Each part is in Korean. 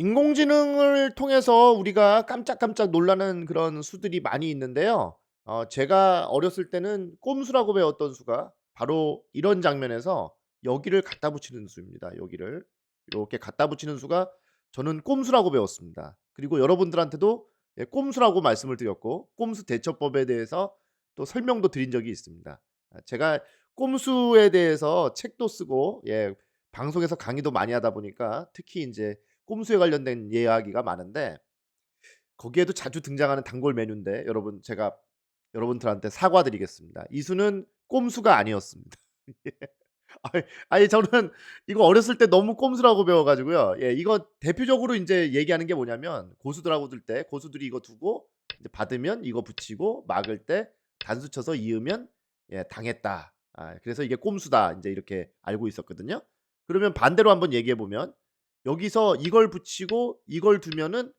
인공지능을 통해서 우리가 깜짝깜짝 놀라는 그런 수들이 많이 있는데요. 어 제가 어렸을 때는 꼼수라고 배웠던 수가 바로 이런 장면에서 여기를 갖다 붙이는 수입니다. 여기를 요렇게 갖다 붙이는 수가 저는 꼼수라고 배웠습니다. 그리고 여러분들한테도 예 꼼수라고 말씀을 드렸고 꼼수 대처법에 대해서 또 설명도 드린 적이 있습니다. 아 제가 꼼수에 대해서 책도 쓰고 예 방송에서 강의도 많이 하다 보니까 특히 인제 꼼수에 관련된 이야기가 많은데 거기에도 자주 등장하는 단골 메뉴인데 여러분 제가 여러분들한테 사과드리겠습니다. 이 수는 꼼수가 아니었습니다. 예. 아니 저는 이거 어렸을 때 너무 꼼수라고 배워 가지고요. 예 이거 대표적으로 인제 얘기하는 게 뭐냐면 고수들하고 둘 때 고수들이 이거 두고 이제 받으면 이거 붙이고 막을 때 단수 쳐서 이으면 예 당했다. 아 그래서 이게 꼼수다. 인제 이렇게 알고 있었거든요. 그러면 반대로 한번 얘기해 보면 여기서 이걸 붙이고 이걸 두면은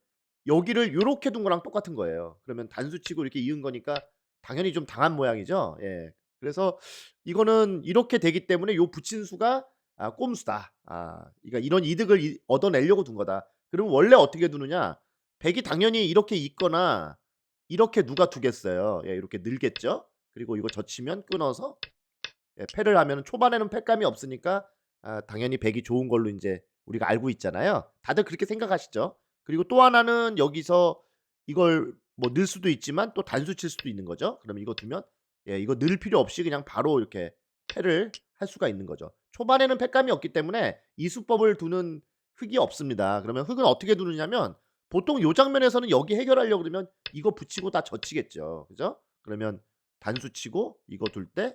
여기를 요렇게 둔 거랑 똑같은 거예요. 그러면 단수 치고 이렇게 이은 거니까 당연히 좀 당한 모양이죠. 예. 그래서 이거는 이렇게 되기 때문에 요 붙인 수가 아 꼼수다. 아 그러니까 이런 이득을 이 얻어내려고 둔 거다. 그러면 원래 어떻게 두느냐? 백이 당연히 이렇게 있거나 이렇게 누가 두겠어요. 예 이렇게 늘겠죠. 그리고 이거 젖히면 끊어서 예 패를 하면은 초반에는 패감이 없으니까 아 당연히 백이 좋은 걸로 인제 우리가 알고 있잖아요. 다들 그렇게 생각하시죠? 그리고 또 하나는 여기서 이걸 뭐 넣을 수도 있지만 또 단수 칠 수도 있는 거죠. 그럼 이거 두면 예 이거 넣을 필요 없이 그냥 바로 이렇게 패를 할 수가 있는 거죠. 초반에는 패감이 없기 때문에 이 수법을 두는 흙이 없습니다. 그러면 흙은 어떻게 두느냐면 보통 요 장면에서는 여기 해결하려고 그러면 이거 붙이고 다 젖히겠죠. 그죠? 그러면 단수 치고 이거 둘 때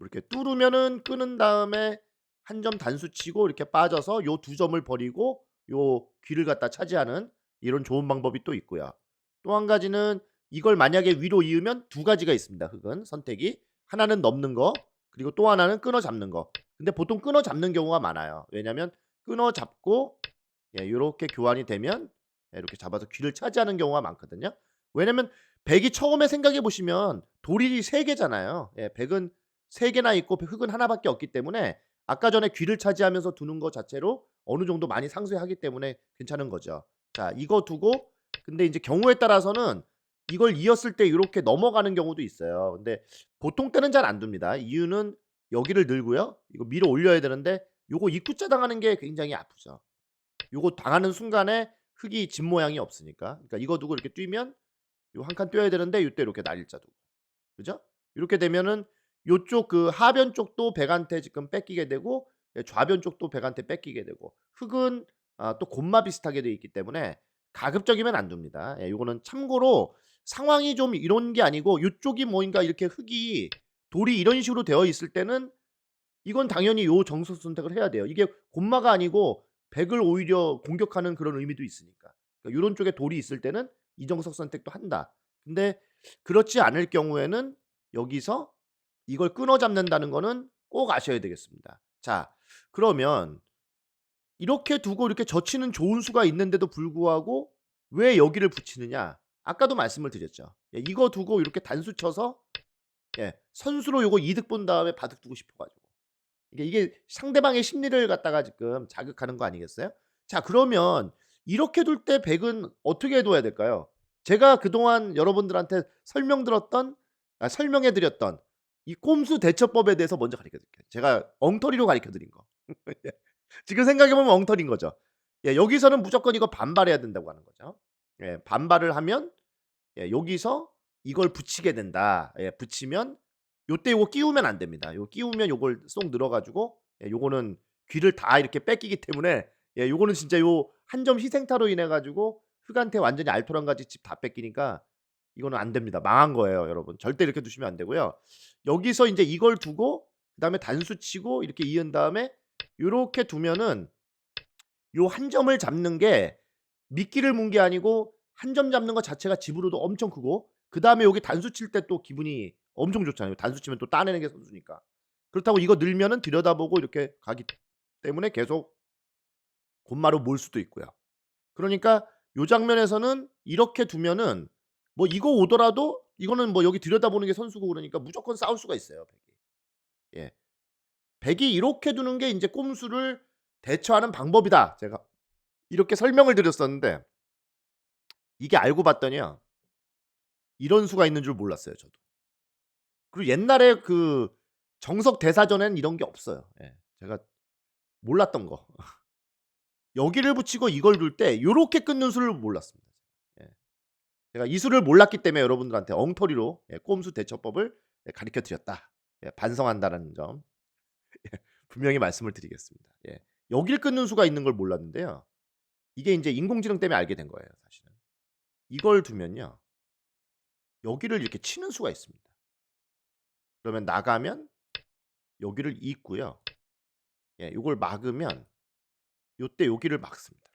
이렇게 뚫으면은 끊은 다음에 한 점 단수 치고 이렇게 빠져서 요 두 점을 버리고 요 귀를 갖다 차지하는 이런 좋은 방법이 또 있고요. 또 한 가지는 이걸 만약에 위로 이으면 두 가지가 있습니다 흙은 선택이. 하나는 넘는 거 그리고 또 하나는 끊어 잡는 거. 근데 보통 끊어 잡는 경우가 많아요. 왜냐면 끊어 잡고 예 요렇게 교환이 되면 예 이렇게 잡아서 귀를 차지하는 경우가 많거든요. 왜냐면 백이 처음에 생각해 보시면 돌이 3 개잖아요. 예 백은 3 개나 있고 흙은 하나 밖에 없기 때문에 아까 전에 귀를 차지하면서 두는 거 자체로 어느 정도 많이 상쇄하기 때문에 괜찮은 거죠. 자 이거 두고 근데 인제 경우에 따라서는 이걸 이었을 때 요렇게 넘어가는 경우도 있어요. 근데 보통 때는 잘 안 둡니다. 이유는 여기를 늘고요. 이거 밀어 올려야 되는데 요거 입구자 당하는 게 굉장히 아프죠. 요거 당하는 순간에 흙이 집 모양이 없으니까. 그러니까 이거 두고 이렇게 뛰면 요 한 칸 뛰어야 되는데 요때 이렇게 날일자 두고. 그죠? 요렇게 되면은 요쪽 그 하변 쪽도 백한테 지금 뺏기게 되고 예 좌변 쪽도 백한테 뺏기게 되고 흙은 아또 곶마 비슷하게 돼 있기 때문에 가급적이면 안 둡니다. 예 요거는 참고로 상황이 좀 이런 게 아니고 요쪽이 뭔가 이렇게 흙이 돌이 이런 식으로 되어 있을 때는 이건 당연히 요 정석 선택을 해야 돼요. 이게 곶마가 아니고 백을 오히려 공격하는 그런 의미도 있으니까. 그러니까 요런 쪽에 돌이 있을 때는 이 정석 선택도 한다. 근데 그렇지 않을 경우에는 여기서 이걸 끊어 잡는다는 거는 꼭 아셔야 되겠습니다. 자 그러면 이렇게 두고 이렇게 젖히는 좋은 수가 있는데도 불구하고 왜 여기를 붙이느냐? 아까도 말씀을 드렸죠. 예 이거 두고 이렇게 단수 쳐서 예 선수로 요거 이득 본 다음에 바둑 두고 싶어 가지고. 이게 이게 상대방의 심리를 갖다가 지금 자극하는 거 아니겠어요? 자 그러면 이렇게 둘 때 백은 어떻게 둬야 될까요? 제가 그동안 여러분들한테 설명드렸던 아 설명해 드렸던 이 꼼수 대처법에 대해서 먼저 가르쳐 드릴게요. 제가 엉터리로 가르쳐 드린 거. 예. 지금 생각해 보면 엉터리인 거죠. 예 여기서는 무조건 이거 반발해야 된다고 하는 거죠. 예 반발을 하면 예 여기서 이걸 붙이게 된다. 예 붙이면 요때 요거 끼우면 안 됩니다. 요거 끼우면 요걸 쏙 늘어 가지고 예 요거는 귀를 다 이렇게 뺏기기 때문에 예 요거는 진짜 요 한 점 희생타로 인해 가지고 흙한테 완전히 알토란 같이 집 다 뺏기니까 이거는 안 됩니다. 망한 거예요, 여러분. 절대 이렇게 두시면 안 되고요. 여기서 인제 이걸 두고 그다음에 단수 치고 이렇게 이은 다음에 요렇게 두면은 요 한 점을 잡는 게 미끼를 문 게 아니고 한 점 잡는 거 자체가 집으로도 엄청 크고 그다음에 여기 단수 칠 때 또 기분이 엄청 좋잖아요. 단수 치면 또 따내는 게 선수니까. 그렇다고 이거 늘면은 들여다보고 이렇게 가기 때문에 계속 곶마로 몰 수도 있고요. 그러니까 요 장면에서는 이렇게 두면은 뭐 이거 오더라도 이거는 뭐 여기 들여다보는 게 선수고 그러니까 무조건 싸울 수가 있어요, 백이. 예. 백이 이렇게 두는 게 인제 꼼수를 대처하는 방법이다. 제가 이렇게 설명을 드렸었는데 이게 알고 봤더니요. 이런 수가 있는 줄 몰랐어요, 저도. 그리고 옛날에 그 정석 대사전에는 이런 게 없어요. 예. 제가 몰랐던 거. 여기를 붙이고 이걸 둘때 요렇게 끊는 수를 몰랐습니다. 예. 제가 이 수를 몰랐기 때문에 여러분들한테 엉터리로 예, 꼼수 대처법을 예, 가르쳐 드렸다. 예, 반성한다라는 점 예, 분명히 말씀을 드리겠습니다. 예. 여길 끊는 수가 있는 걸 몰랐는데요. 이게 인제 인공지능 때문에 알게 된 거예요, 사실은. 이걸 두면요. 여기를 이렇게 치는 수가 있습니다. 그러면 나가면 여기를 잇고요. 예, 요걸 막으면 요때 여기를 막습니다.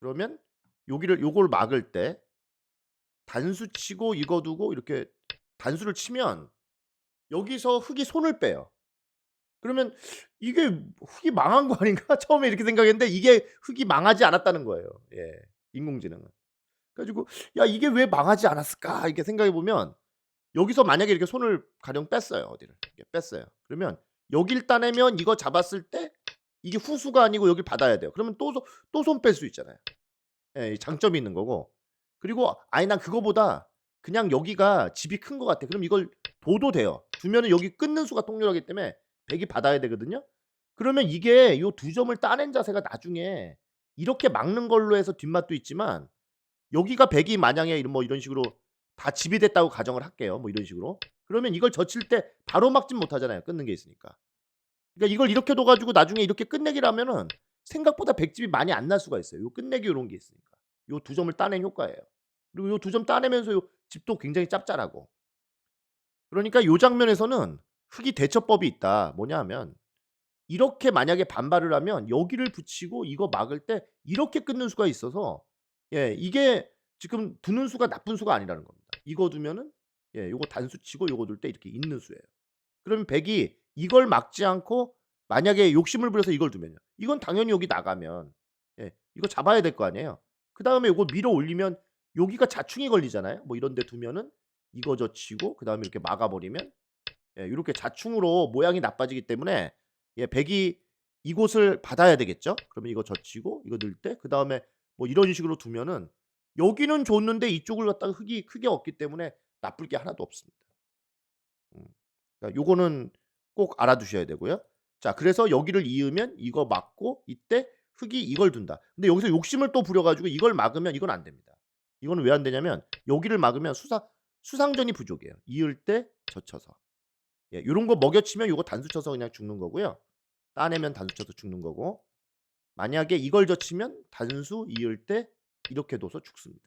그러면 여기를 요걸 막을 때 단수 치고 이거 두고 이렇게 단수를 치면 여기서 흑이 손을 빼요. 그러면 '이게 흑이 망한 거 아닌가?' 처음에 이렇게 생각했는데 이게 흑이 망하지 않았다는 거예요. 예. 인공지능은. 그래 가지고 '야 이게 왜 망하지 않았을까?' 이렇게 생각해 보면 여기서 만약에 이렇게 손을 가령 뺐어요, 어디를. 뺐어요. 그러면 여길 따내면 이거 잡았을 때 이게 후수가 아니고 여길 받아야 돼요. 그러면 또손또손 뺄 수 있잖아요. 예. 이 장점이 있는 거고. 그리고 '아니 난 그거보다 그냥 여기가 집이 큰 것 같아.' 그럼 이걸 둬도 돼요. 두면은 여기 끊는 수가 통렬하기 때문에 백이 받아야 되거든요. 그러면 이게 요 두 점을 따낸 자세가 나중에 이렇게 막는 걸로 해서 뒷맛도 있지만 여기가 백이 만약에 이런 뭐 이런 식으로 다 집이 됐다고 가정을 할게요. 뭐 이런 식으로. 그러면 이걸 젖힐 때 바로 막진 못하잖아요, 끊는 게 있으니까. 그러니까 이걸 이렇게 둬 가지고 나중에 이렇게 끝내기를 하면은 생각보다 백집이 많이 안 날 수가 있어요. 요 끝내기 요런 게 있으니까. 요 두 점을 따낸 효과예요. 그리고 요 두 점 따내면서 요 집도 굉장히 짭짤하고. 그러니까 요 장면에서는 흑이 대처법이 있다. 뭐냐 하면 이렇게 만약에 반발을 하면 여기를 붙이고 이거 막을 때 이렇게 끊는 수가 있어서 예 이게 지금 두는 수가 나쁜 수가 아니라는 겁니다. 이거 두면은 예 요거 단수 치고 요거 둘 때 이렇게 있는 수예요. 그러면 백이 이걸 막지 않고 만약에 욕심을 부려서 이걸 두면요. 이건 당연히 여기 나가면 예 이거 잡아야 될 거 아니에요. 그 다음에 요거 밀어 올리면 여기가 자충이 걸리잖아요. 뭐 이런 데 두면은 이거 젖히고 그다음에 이렇게 막아 버리면 예 요렇게 자충으로 모양이 나빠지기 때문에 예 백이 이곳을 받아야 되겠죠. 그러면 이거 젖히고 이거 넣을 때 그다음에 뭐 이런 식으로 두면은 여기는 좋는데 이쪽을 갖다가 흑이 크게 얻기 때문에 나쁠 게 하나도 없습니다. 음. 그러니까 요거는 꼭 알아두셔야 되고요. 자 그래서 여기를 이으면 이거 막고 이때 흑이 이걸 둔다. 근데 여기서 욕심을 또 부려 가지고 이걸 막으면 이건 안 됩니다. 이거는 왜안 되냐면 여기를 막으면 수사 수상전이 부족해요. 이을 때 젖혀서. 예 요런 거 먹여 치면 요거 단수 쳐서 그냥 죽는 거고요. 따내면 단수 쳐서 죽는 거고 만약에 이걸 젖히면 단수 이을 때 이렇게 둬서 죽습니다.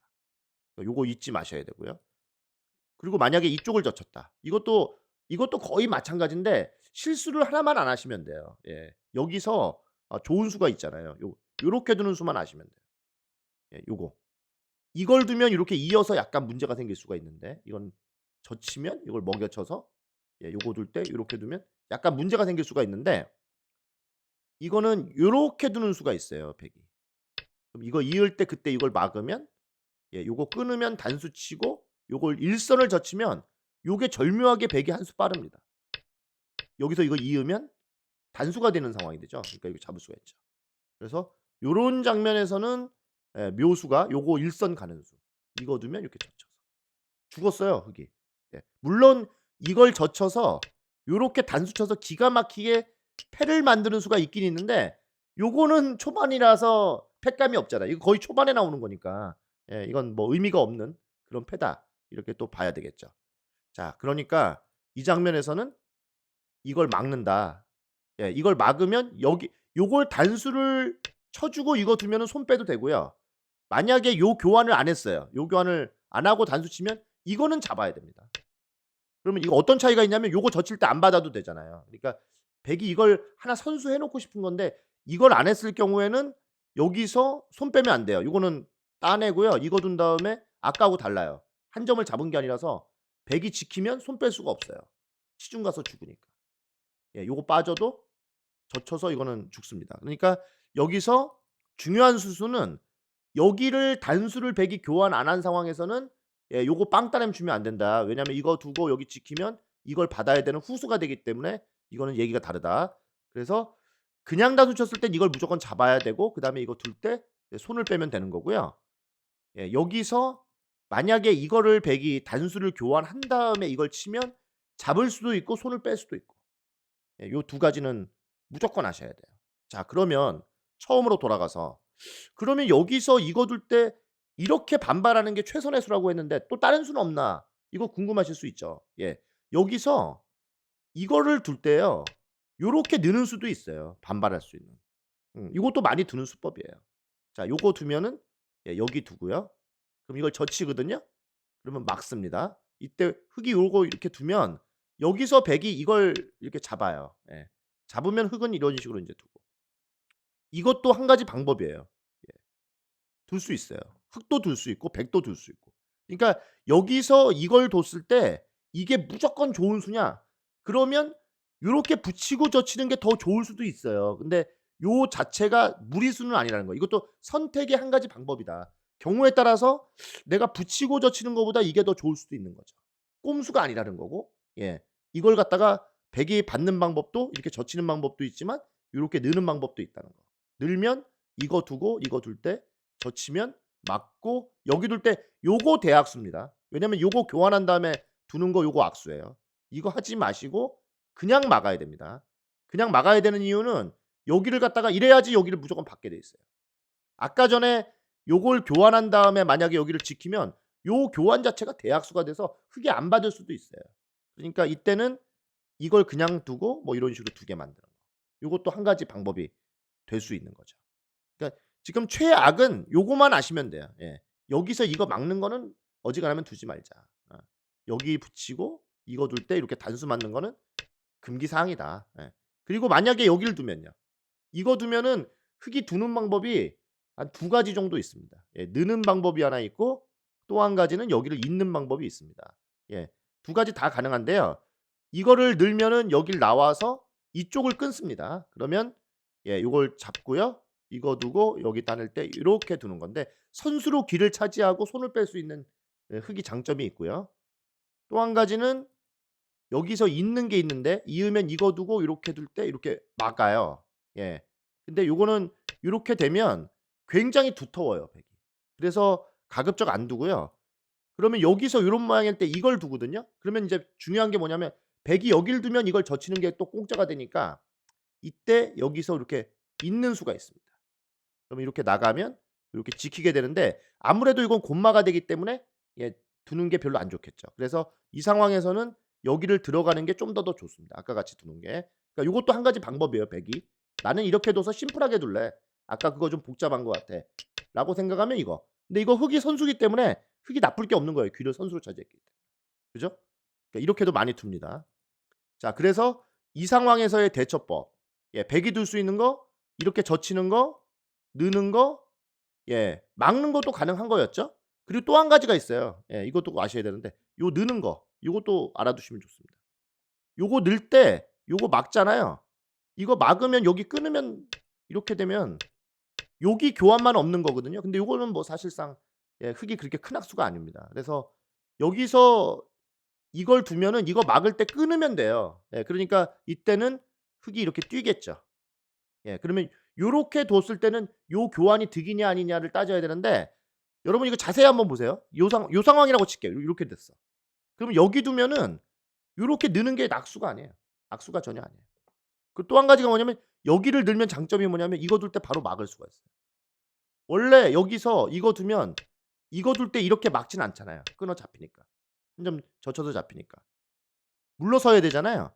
요거 잊지 마셔야 되고요. 그리고 만약에 이쪽을 젖혔다. 이것도 이것도 거의 마찬가지인데 실수를 하나만 안 하시면 돼요. 예. 여기서 아 좋은 수가 있잖아요. 요 요렇게 두는 수만 아시면 돼요. 예 요거. 이걸 두면 이렇게 이어서 약간 문제가 생길 수가 있는데 이건 젖히면 이걸 먹여 쳐서 예 요거 둘때 요렇게 두면 약간 문제가 생길 수가 있는데 이거는 요렇게 두는 수가 있어요, 백이. 그럼 이거 이을 때 그때 이걸 막으면 예 요거 끊으면 단수 치고 요걸 일선을 젖히면 요게 절묘하게 백이 한 수 빠릅니다. 여기서 이거 이으면 단수가 되는 상황이 되죠. 그러니까 이거 잡을 수가 있죠. 그래서 요런 장면에서는 예 묘수가 요거 일선 가는 수. 이거 두면 이렇게 젖혀서. 죽었어요, 흑이. 예. 물론 이걸 젖혀서 요렇게 단수 쳐서 기가 막히게 패를 만드는 수가 있긴 있는데 요거는 초반이라서 패감이 없잖아요. 이거 거의 초반에 나오는 거니까. 예 이건 뭐 의미가 없는 그런 패다. 이렇게 또 봐야 되겠죠. 자 그러니까 이 장면에서는 이걸 막는다. 예 이걸 막으면 여기 요걸 단수를 쳐 주고 이거 두면은 손 빼도 되고요. 만약에 요 교환을 안 했어요. 요 교환을 안 하고 단수 치면 이거는 잡아야 됩니다. 그러면 이거 어떤 차이가 있냐면 요거 젖힐 때 안 받아도 되잖아요. 그러니까 백이 이걸 하나 선수해 놓고 싶은 건데 이걸 안 했을 경우에는 여기서 손 빼면 안 돼요. 요거는 따내고요. 이거 둔 다음에 아까하고 달라요. 한 점을 잡은 게 아니라서 백이 지키면 손 뺄 수가 없어요. 시중 가서 죽으니까. 예 요거 빠져도 젖혀서 이거는 죽습니다. 그러니까 여기서 중요한 수수는 여기를 단수를 백이 교환 안 한 상황에서는 예 요거 빵 따내면 주면 안 된다. 왜냐하면 이거 두고 여기 지키면 이걸 받아야 되는 후수가 되기 때문에 이거는 얘기가 다르다. 그래서 그냥 단수 쳤을 땐 이걸 무조건 잡아야 되고 그 다음에 이거 둘 때 손을 빼면 되는 거고요. 예 여기서 만약에 이거를 백이 단수를 교환한 다음에 이걸 치면 잡을 수도 있고 손을 뺄 수도 있고 예 요두 가지는 무조건 아셔야 돼요. 자 그러면 처음으로 돌아가서 그러면 여기서 이거 둘때 이렇게 반발하는 게 최선의 수라고 했는데 또 다른 수는 없나? 이거 궁금하실 수 있죠. 예. 여기서 이거를 둘 때요. 요렇게 느는 수도 있어요, 반발할 수 있는. 음 요것도 많이 두는 수법이에요. 자 요거 두면은 예 여기 두고요. 그럼 이걸 젖히거든요. 그러면 막습니다. 이때 흙이 요거 이렇게 두면 여기서 백이 이걸 이렇게 잡아요. 예. 잡으면 흙은 이런 식으로 인제 두고. 이것도 한 가지 방법이에요. 예. 둘 수 있어요. 흙도 둘 수 있고 백도 둘 수 있고. 그러니까 여기서 이걸 뒀을 때 이게 무조건 좋은 수냐? 그러면 요렇게 붙이고 젖히는 게 더 좋을 수도 있어요. 근데 요 자체가 무리수는 아니라는 거예요. 이것도 선택의 한 가지 방법이다. 경우에 따라서 내가 붙이고 젖히는 것보다 이게 더 좋을 수도 있는 거죠. 꼼수가 아니라는 거고. 예. 이걸 갖다가 백이 받는 방법도 이렇게 젖히는 방법도 있지만 요렇게 느는 방법도 있다는 거. 늘면 이거 두고 이거 둘 때 젖히면 막고 여기 둘 때 요거 대악수입니다. 왜냐면 요거 교환한 다음에 두는 거 요거 악수예요. 이거 하지 마시고 그냥 막아야 됩니다. 그냥 막아야 되는 이유는 여기를 갖다가 이래야지 여기를 무조건 받게 돼 있어요. 아까 전에 요걸 교환한 다음에 만약에 여기를 지키면 요 교환 자체가 대악수가 돼서 흙이 안 받을 수도 있어요. 그러니까 이때는 이걸 그냥 두고 뭐 이런 식으로 두게 만드는 거. 요것도 한 가지 방법이 될 수 있는 거죠. 그러니까 지금 최악은 요거만 아시면 돼요. 예. 여기서 이거 막는 거는 어지간하면 두지 말자. 어. 여기 붙이고 이거 둘 때 이렇게 단수 맞는 거는 금기 사항이다. 예. 그리고 만약에 여기를 두면요. 이거 두면은 흙이 두는 방법이 한 두 가지 정도 있습니다. 예. 느는 방법이 하나 있고 또 한 가지는 여기를 잇는 방법이 있습니다. 예. 두 가지 다 가능한데요. 이거를 늘면은 여길 나와서 이쪽을 끊습니다. 그러면 예 요걸 잡고요. 이거 두고 여기 따낼 때 이렇게 두는 건데 선수로 귀를 차지하고 손을 뺄 수 있는 예 흙이 장점이 있고요. 또 한 가지는 여기서 잇는 게 있는데 이으면 이거 두고 요렇게 둘 때 이렇게 막아요. 예. 근데 요거는 요렇게 되면 굉장히 두터워요, 백이. 그래서 가급적 안 두고요. 그러면 여기서 요런 모양일 때 이걸 두거든요. 그러면 인제 중요한 게 뭐냐면 백이 여길 두면 이걸 젖히는 게 또 공짜가 되니까 이때 여기서 이렇게 잇는 수가 있습니다. 그럼 이렇게 나가면 이렇게 지키게 되는데 아무래도 이건 곤마가 되기 때문에 예 두는 게 별로 안 좋겠죠. 그래서 이 상황에서는 여기를 들어가는 게 좀 더더 좋습니다. 아까 같이 두는 게. 그러니까 요것도 한 가지 방법이에요, 백이. '나는 이렇게 둬서 심플하게 둘래. 아까 그거 좀 복잡한 것 같아.'라고 생각하면 이거. 근데 이거 흙이 선수기 때문에 흙이 나쁠 게 없는 거예요, 귀를 선수로 차지했기 때문에. 그죠? 그러니까 이렇게도 많이 둡니다. 자 그래서 이 상황에서의 대처법. 예 백이 둘 수 있는 거, 이렇게 젖히는 거, 느는 거, 예 막는 것도 가능한 거였죠. 그리고 또 한 가지가 있어요. 예 이것도 아셔야 되는데 요 느는 거 요것도 알아두시면 좋습니다. 요거 늘 때 요거 막잖아요. 이거 막으면 여기 끊으면 이렇게 되면 여기 교환만 없는 거거든요. 근데 요거는 뭐 사실상 예 흙이 그렇게 큰 악수가 아닙니다. 그래서 여기서 이걸 두면은 이거 막을 때 끊으면 돼요. 예 그러니까 이때는 흙이 이렇게 뛰겠죠. 예 그러면 요렇게 뒀을 때는 요 교환이 득이냐 아니냐를 따져야 되는데 여러분 이거 자세히 한번 보세요. 요 상 요 상황이라고 칠게요. 요 요렇게 됐어. 그럼 여기 두면은 요렇게 느는 게 악수가 아니에요. 악수가 전혀 아니에요. 그 또 한 가지가 뭐냐면 여기를 늘면 장점이 뭐냐면 이거 둘 때 바로 막을 수가 있어요. 원래 여기서 이거 두면 이거 둘 때 이렇게 막진 않잖아요, 끊어 잡히니까. 한 점 젖혀서 잡히니까. 물러서야 되잖아요.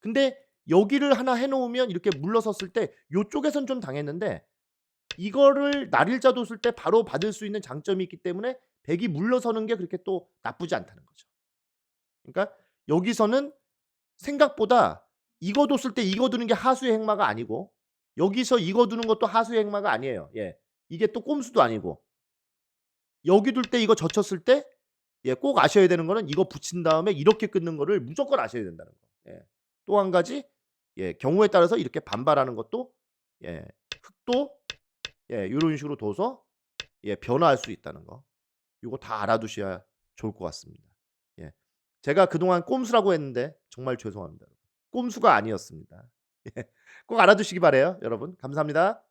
근데 여기를 하나 해 놓으면 이렇게 물러섰을 때 요쪽에선 좀 당했는데 이거를 날일자 뒀을 때 바로 받을 수 있는 장점이 있기 때문에 백이 물러서는 게 그렇게 또 나쁘지 않다는 거죠. 그러니까 여기서는 생각보다 이거 뒀을 때 이거 두는 게 하수의 행마가 아니고 여기서 이거 두는 것도 하수의 행마가 아니에요. 예. 이게 또 꼼수도 아니고. 여기 둘 때 이거 젖혔을 때 예 꼭 아셔야 되는 거는 이거 붙인 다음에 이렇게 끊는 거를 무조건 아셔야 된다는 거. 예. 또 한 가지 예 경우에 따라서 이렇게 반발하는 것도 예 흙도 예 요런 식으로 둬서 예 변화할 수 있다는 거. 요거 다 알아두셔야 좋을 것 같습니다. 예. 제가 그동안 꼼수라고 했는데 정말 죄송합니다. 꼼수가 아니었습니다. 예. 꼭 알아두시기 바라요, 여러분. 감사합니다.